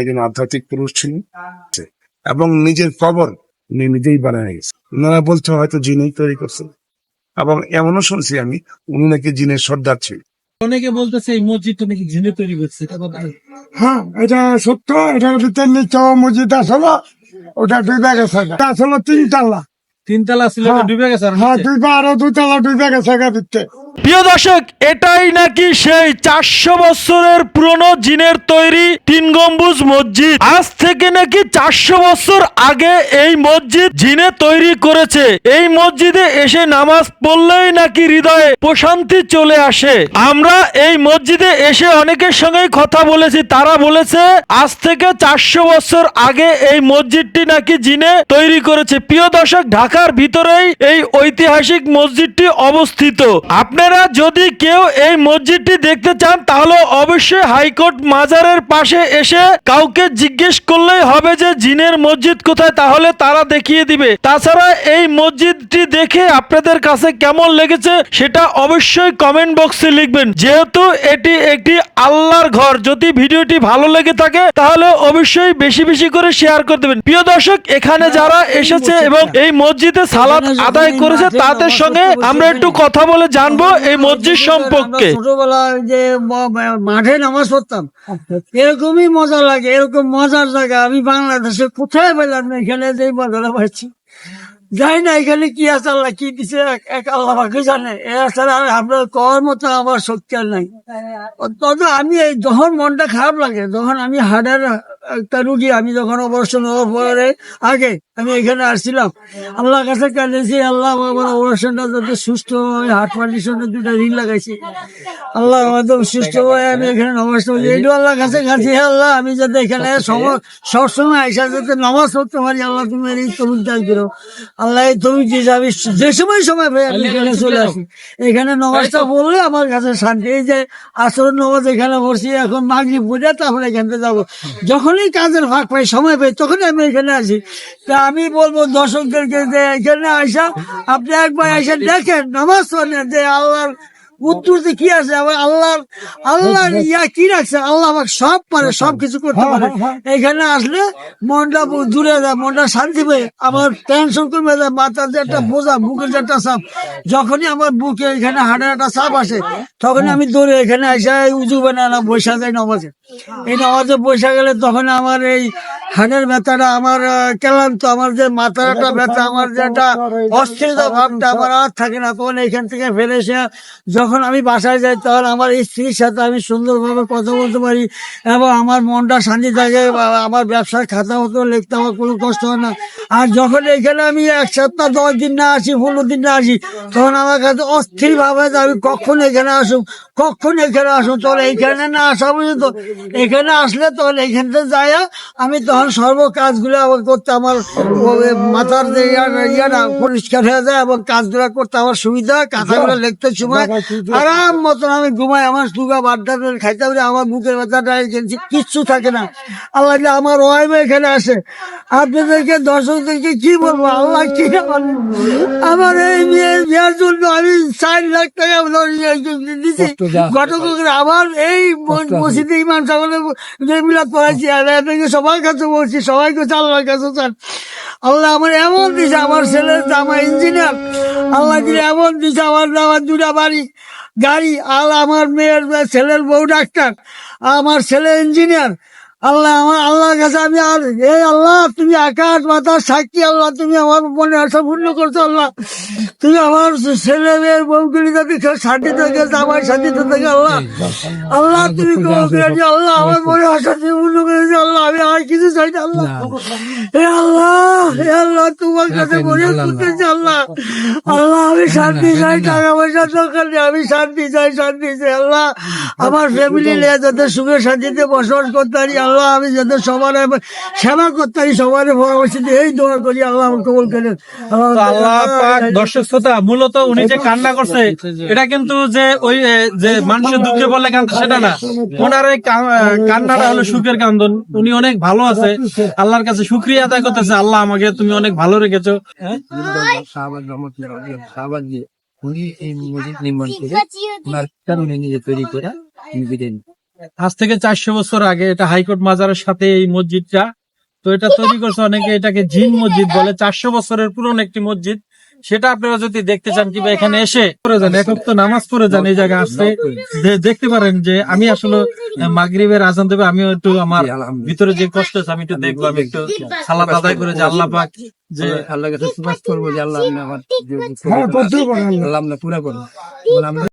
একজন আধ্যাত্মিক পুরুষ ছিলেন। এবং নিজের কবর উনি নিজেই বানিয়ে গেছে ওনারা বলছে হয়তো জিনেই তৈরি করছে এবং এমনও শুনছি আমি উনি নাকি জিনের সর্দার ছিলেন। অনেকে বলতেছে এই মসজিদটা নাকি জিনে তৈরি করছে? হ্যাঁ এটা সত্য এটার ভিতরে নিচে মসজিদ আসলো ওটা ডুবে গেছে আসলো তিন তালা তিনতলা। ছিল হ্যাঁ। ডুবে গেছে হ্যাঁ নিচে। দুই বা আরও দুই তালা ডুবে গেছে ভিতরে প্রিয় দর্শক, এটাই নাকি সেই চারশো বছরের পুরনো জিনের তৈরি তিন গম্বুজ মসজিদ? আজ থেকে নাকি চারশো বছর আগে এই মসজিদ জিনে তৈরি করেছে। এই মসজিদে এসে নামাজ পড়লেই নাকি হৃদয়ে প্রশান্তি চলে আসে। আমরা এই মসজিদে এসে অনেকের সঙ্গেই কথা বলেছি। তারা বলেছে, আজ থেকে চারশো বছর আগে এই মসজিদটি নাকি জিনে তৈরি করেছে। প্রিয় দর্শক, ঢাকার ভিতরেই এই ঐতিহাসিক মসজিদটি অবস্থিত। আপনারা যদি কেউ এই মসজিদটি দেখতে চান, তাহলে অবশ্যই হাইকোর্ট মাজারের পাশে এসে কাউকে জিজ্ঞেস করলেই হবে যে জিনের মসজিদ কোথায়, তাহলে তারা দেখিয়ে দিবে। তাছাড়া এই মসজিদটি দেখে আপনাদের কাছে কেমন লেগেছে, সেটা অবশ্যই কমেন্ট বক্সে লিখবেন। যেহেতু এটি একটি আল্লাহর ঘর, যদি ভিডিওটি ভালো লেগে থাকে, তাহলে অবশ্যই বেশি বেশি করে শেয়ার করে দেবেন। প্রিয় দর্শক, এখানে যারা এসেছে এবং এই মসজিদে সালাদ আদায় করেছে, তাদের সঙ্গে আমরা একটু কথা বলে জানব। এই মসজিদ সম্পর্কে ছোটবেলায় যে মাঠে নামাজ পড়তাম এরকমই মজা লাগে এরকম মজার জায়গা। আমি বাংলাদেশে কোথায় পেলাম না এখানে যে মজাটা পাচ্ছি যাই না এখানে কি আছে আল্লাহ কি দিছে? এক- আল্লাহ পাকে জানে? এছাড়া আর আপনার কর মতো আমার শক্তি আর নাই। তবে আমি এই যখন মনটা খারাপ লাগে যখন আমি হার্টের একটা রুগী আমি যখন অপারেশন হওয়ার পরে আগে আমি এখানে আসছিলাম। আল্লাহর কাছে কাঁদেছি আল্লাহ আমার অপারেশনটা যাতে সুস্থ হয় হার্ট কন্ডিশনে দুটা রিং লাগাইছি। আল্লাহ আমাদের সুস্থ হয়ে আমি এখানে নামাজ পড়ি। এইটু আল্লাহর কাছে কাছে আল্লাহ আমি যাতে এখানে সব- সবসময় আইসা যাতে নামাজ পড়তে পারি আল্লাহ তুমি এই দান করো। আল্লাহ এই তুমি যে যাবি যে সময় সময় ভাই আমি এখানে চলে আসি। এখানে নামাজটা পড়লে আমার কাছে শান্তি। এই যে আসর নামাজ এখানে পড়ছি এখন মাগরিব পড়ে তারপরে এখান থেকে যাব। যখনই কাজের ফাঁক পাই, সময় পাই, তখনই আমি এখানে আসি। তা আমি বলব দর্শকদেরকে যে এখানে আসা, আপনি একবার এসে দেখেন নমাজ যে আল্লাহর উত্তরতে কি আছে আবার আল্লাহ আল্লাহ ইয়া কি রাখছে আল্লাহ আমাকে সব পারে সব কিছু করতে পারে। এখানে আসলে মনটা দূরে যায় মনটা শান্তি পায়। আমার টেনশন কমে যায় মাথার যে একটা বোঝা বুকের যে একটা চাপ যখনই আমার বুকে এখানে হাড়ের একটা চাপ আসে তখনই আমি দৌড়ে এখানে এসে উজু বানানা বৈশা যাই নামাজে। এই নামাজে বৈশা গেলে তখন আমার এই হাড়ের ব্যথাটা আমার ক্লান্ত আমার যে মাথার একটা ব্যথা আমার যে একটা অস্থিরতা ভাবটা আমার আর থাকে না। তখন এখান থেকে ফেলে এসে যখন আমি বাসায় যাই তখন আমার স্ত্রীর সাথে আমি সুন্দরভাবে কথা বলতে পারি এবং আমার মনটা শান্তি থাকে আমার ব্যবসার খাতা মতো লিখতে আমার কোনো কষ্ট হয় না। আর যখন এখানে আমি এক সপ্তাহ দশ দিন না আসি পনেরো দিন না আসি তখন আমার কাছে অস্থিরভাবে যে আমি কখন এখানে আসুক কখন এখানে আসুক তখন এইখানে না আসা পর্যন্ত এখানে আসলে তখন এখান থেকে যাই আমি তখন সর্ব কাজগুলো আবার করতে আমার মাথার ইয়া- ইয়াটা পরিষ্কার হয়ে যায় এবং কাজগুলো করতে আমার সুবিধা কাঁথাগুলো লিখতে সময় আরাম মতন আমি ঘুমাই আমার সুগা বাড্ডা খাইতে পারি আমার বুকের ব্যথাটা এখানে কিচ্ছু থাকে না। আল্লাহ আমার ওয়াইফ এখানে আসে আপনাদেরকে দর্শকদেরকে কি বলব? আল্লাহ কি আমার এই মেয়ে বিয়ার জন্য আমি ষাট লাখ টাকা দিচ্ছি গতকাল আমার এই মসজিদে ইমান সাগরের মিলাদ পড়াইছি আর এদেরকে সবার কাছে বলছি সবাই কাছে আল্লাহর কাছে চান। আল্লাহ আমার এমন দিছে আমার ছেলে আমার ইঞ্জিনিয়ার। আল্লাহ দিলে এমন দিছে আমার আমার দুটা বাড়ি গাড়ি আর আমার মেয়ের ছেলের বউ ডাক্তার আমার ছেলে ইঞ্জিনিয়ার। আল্লাহ আমার আল্লাহর কাছে আমি আর হে আল্লাহ তুমি আকাশ বাতাস সাক্ষী আল্লাহ তুমি আমার মনে আশা পূর্ণ করছ আল্লাহ। তুমি আমার ছেলে মেয়ের বউগুলি যাতে কেউ শান্তি থাকে আমার শান্তিতে থাকে আল্লাহ। আল্লাহ তুমি আল্লাহ আমার মনে আশা পূর্ণ করে দিও, আল্লাহ। আমি আর কিছু চাই না আল্লাহ। হে আল্লাহ আল্লাহ তোমার কাছে মনে করতেছি আল্লাহ আল্লাহ আমি শান্তি চাই টাকা পয়সা দরকার নেই আমি শান্তি চাই শান্তি চাই আল্লাহ। আমার ফ্যামিলি নিয়ে যাতে সুখে শান্তিতে বসবাস করতে পারি আল্লাহ আমি যাতে সবার সেবা করতে পারি সবার পরামর্শ দিয়ে এই দোয়া করি আল্লাহ আমার কবল করেন আল্লাহ পাক দর্শক শ্রোতা মূলত উনি যে কান্না করছে এটা কিন্তু যে ওই যে মানুষের দুঃখে বললে কান্দে সেটা না। ওনার এই কান্নাটা হলো সুখের কান্দন। উনি অনেক ভালো আছে। আল্লাহর কাছে শুক্রিয়া আদায় করতেছে আল্লাহ আমাকে তুমি অনেক ভালো রেখেছো। হ্যাঁ? আজ থেকে চারশো বছর আগে এটা হাইকোর্ট মাজারের সাথে এই মসজিদটা। তো এটা তৈরি করছে অনেকে, এটাকে জিন মসজিদ বলে। চারশো বছরের পুরনো একটি মসজিদ। সেটা আপনারা যদি দেখতে চান কিংবা এখানে এসে পড়ে যান একক তো নামাজ পড়ে যান এই জায়গায় আসতে। দেখতে পারেন যে আমি আসলে মাগরিবের আজান দেবে আমিও একটু আমার ভিতরে যে কষ্ট আছে আমি একটু দেখব আমি একটু সালাত আদায় করে যে আল্লাহ পাক যে আল্লাহ কাছে সুপাস করব যে আল্লাহ আমার আল্লাহ পুরা আমরা